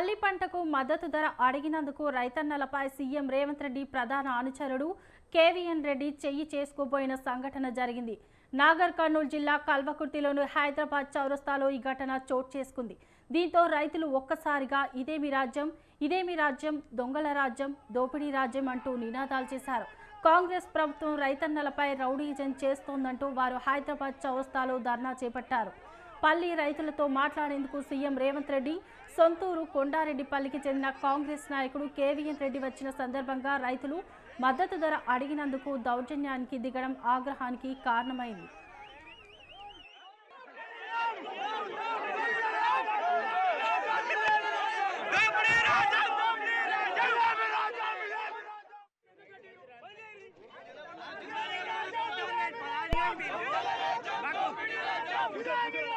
పల్లి పంటకు మద్దతు ధర అడిగినందుకు రైతన్నలపై సీఎం రేవంత్ రెడ్డి ప్రధాన అనుచరుడు కేవీఎన్ రెడ్డి చెయ్యి చేసుకోబోయిన సంఘటన జరిగింది. నాగర్ కర్నూలు జిల్లా కల్వకుర్తిలోని హైదరాబాద్ చౌరస్తాలో ఈ ఘటన చోటు చేసుకుంది. దీంతో రైతులు ఒక్కసారిగా ఇదేమి రాజ్యం ఇదేమి రాజ్యం దొంగల రాజ్యం దోపిడీ రాజ్యం అంటూ నినాదాలు చేశారు. కాంగ్రెస్ ప్రభుత్వం రైతన్నలపై రౌడీజం చేస్తోందంటూ వారు హైదరాబాద్ చౌరస్తాలో ధర్నా చేపట్టారు. పల్లి రైతులతో మాట్లాడేందుకు సీఎం రేవంత్ రెడ్డి సొంతూరు కొండారెడ్డిపల్లికి చెందిన కాంగ్రెస్ నాయకుడు కేవీఎన్ రెడ్డి వచ్చిన సందర్భంగా రైతులు మద్దతు ధర అడిగినందుకు దౌర్జన్యానికి దిగడం ఆగ్రహానికి కారణమైంది Good job.